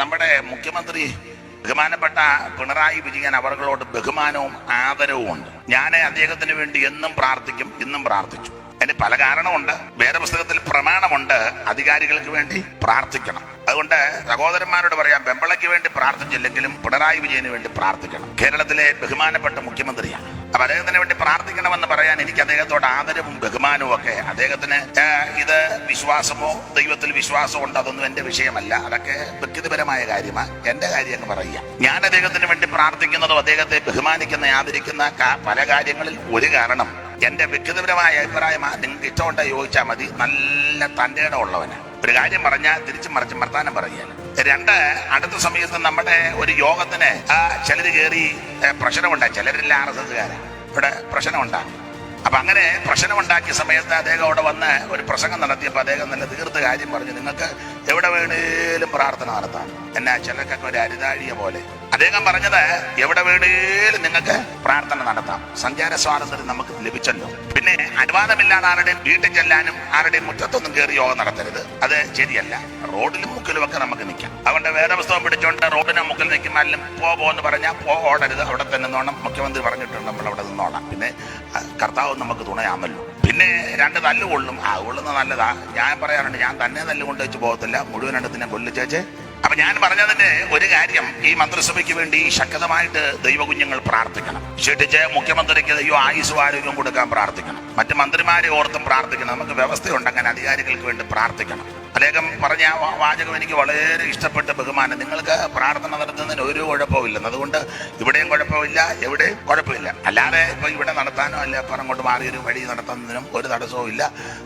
നമ്മുടെ മുഖ്യമന്ത്രി ബഹുമാനപ്പെട്ട പിണറായി വിജയൻ അവർകളോട് ബഹുമാനവും ആദരവും ഉണ്ട്. ഞാൻ അദ്ദേഹത്തിന് വേണ്ടി എന്നും പ്രാർത്ഥിക്കും ഇന്നും പ്രാർത്ഥിച്ചു. അതിന് പല കാരണമുണ്ട്. വേദപുസ്തകത്തിൽ പ്രമാണമുണ്ട്. അധികാരികൾക്ക് വേണ്ടി പ്രാർത്ഥിക്കണം. അതുകൊണ്ട് സഹോദരന്മാരോട് പറയാം വെമ്പളയ്ക്ക് വേണ്ടി പ്രാർത്ഥിച്ചില്ലെങ്കിലും പിണറായി വിജയന് വേണ്ടി പ്രാർത്ഥിക്കണം. കേരളത്തിലെ ബഹുമാനപ്പെട്ട മുഖ്യമന്ത്രിയാണ്. അപ്പൊ അദ്ദേഹത്തിന് വേണ്ടി പ്രാർത്ഥിക്കണമെന്ന് പറയാൻ എനിക്ക് അദ്ദേഹത്തോട് ആദരവും ബഹുമാനവും ഒക്കെ. അദ്ദേഹത്തിന് ഇത് വിശ്വാസമോ ദൈവത്തിൽ വിശ്വാസമോ ഉണ്ട് അതൊന്നും എന്റെ വിഷയമല്ല. അതൊക്കെ വ്യക്തിപരമായ കാര്യമാണ് എന്റെ കാര്യം എന്ന് പറയുക. ഞാൻ അദ്ദേഹത്തിന് വേണ്ടി പ്രാർത്ഥിക്കുന്നതും അദ്ദേഹത്തെ ബഹുമാനിക്കുന്ന ആദരിക്കുന്ന പല കാര്യങ്ങളിൽ ഒരു കാരണം. എന്റെ വ്യക്തിപരമായ അഭിപ്രായമാണ് നിങ്ങൾക്ക് ഇഷ്ടമുണ്ടോ ചോദിച്ചാൽ മതി. നല്ല തന്റെ ഇടം ഉള്ളവന്. ഒരു കാര്യം പറഞ്ഞാൽ തിരിച്ചു മറിച്ച് വർത്താനം പറയുകയാണ് രണ്ട് അടുത്ത സമയത്ത് നമ്മുടെ ഒരു യോഗത്തിന് ആ ചിലര് കയറി പ്രശ്നമുണ്ടായി ചിലരില്ല ആർ എസ് എസ്കാരാ ഇവിടെ പ്രശ്നമുണ്ടാക്കി അപ്പൊ അങ്ങനെ പ്രശ്നമുണ്ടാക്കിയ സമയത്ത് അദ്ദേഹം അവിടെ വന്ന് ഒരു പ്രസംഗം നടത്തിയപ്പോൾ അദ്ദേഹം നല്ല തീർത്ത കാര്യം പറഞ്ഞു. നിങ്ങൾക്ക് എവിടെ വേണേലും പ്രാർത്ഥന നടത്താം. എന്നാ ചിലർക്കൊക്കെ ഒരു അരിതാഴിയ പോലെ. അദ്ദേഹം പറഞ്ഞത് എവിടെ വേണേലും നിങ്ങൾക്ക് പ്രാർത്ഥന നടത്താം. സഞ്ചാര സ്വാതന്ത്ര്യം നമുക്ക് ലഭിച്ചല്ലോ. പിന്നെ അനുവാദമില്ലാതെ ആരുടെയും വീട്ടിൽ ചെല്ലാനും ആരുടെയും മുറ്റത്തൊന്നും കയറി യോഗം നടത്തരുത്. അത് ശരിയല്ല. റോഡിലും മുക്കിലും ഒക്കെ നമുക്ക് നിൽക്കാം. അതുകൊണ്ട് വേറെ പുസ്തകം പിടിച്ചോണ്ട് റോഡിനെ മുക്കിൽ നിൽക്കുമ്പോഴും പോ എന്ന് പറഞ്ഞാൽ പോ അവിടെ തന്നെ നിന്നോണം. മുഖ്യമന്ത്രി പറഞ്ഞിട്ടുണ്ട് നമ്മൾ അവിടെ നിന്നോണം പിന്നെ കർത്താവ് നമുക്ക് തുണയാമല്ലോ. പിന്നെ രണ്ട് തല്ല് കൊള്ളും ആ കൊള്ളുന്നത് നല്ലതാ. ഞാൻ പറയാറുണ്ട് ഞാൻ തന്നെ തല്ല് കൊണ്ട് വെച്ച് പോകത്തില്ല. മുഴുവൻ രണ്ടത്തിനെ കൊല്ലിച്ചേച്ച് അപ്പൊ ഞാൻ പറഞ്ഞതിന്റെ ഒരു കാര്യം ഈ മന്ത്രിസഭയ്ക്ക് വേണ്ടി ശക്തമായിട്ട് ദൈവകുഞ്ഞുങ്ങൾ പ്രാർത്ഥിക്കണം. ക്ഷണിച്ച് മുഖ്യമന്ത്രിക്ക് ദൈവം ആയുസ് ആരോഗ്യം കൊടുക്കാൻ പ്രാർത്ഥിക്കണം. മറ്റു മന്ത്രിമാരെ ഓർത്തും പ്രാർത്ഥിക്കണം. നമുക്ക് വ്യവസ്ഥയുണ്ട് അങ്ങനെ അധികാരികൾക്ക് വേണ്ടി പ്രാർത്ഥിക്കണം. അദ്ദേഹം പറഞ്ഞ വാചകം എനിക്ക് വളരെ ഇഷ്ടപ്പെട്ട ബഹുമാനം. നിങ്ങൾക്ക് പ്രാർത്ഥന നടത്തുന്നതിന് ഒരു കുഴപ്പമില്ലെന്ന് അതുകൊണ്ട് ഇവിടെയും കുഴപ്പമില്ല എവിടെയും കുഴപ്പമില്ല. അല്ലാതെ ഇപ്പൊ ഇവിടെ നടത്താനോ അല്ല അപ്പുറം കൊണ്ട് മാറി ഒരു വഴി നടത്തുന്നതിനും ഒരു തടസ്സവും ഇല്ല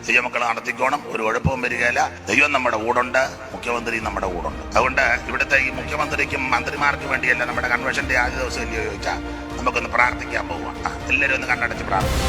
ദൈവമക്കൾ നടത്തിക്കോണം ഒരു കുഴപ്പവും വരികയില്ല. ദൈവം നമ്മുടെ കൂടുണ്ട്. മുഖ്യമന്ത്രി നമ്മുടെ കൂടെ ഉണ്ട് അതുകൊണ്ട് ഇവിടുത്തെ ഈ മുഖ്യമന്ത്രിക്കും മന്ത്രിമാർക്കും വേണ്ടിയല്ല നമ്മുടെ കൺവെൻഷന്റെ ആദ്യ ദിവസം എന്ന് ചോദിച്ചാൽ നമുക്കൊന്ന് പ്രാർത്ഥിക്കാൻ പോവുക എല്ലാവരും ഒന്ന് കണ്ണടച്ച് പ്രാർത്ഥിക്കും.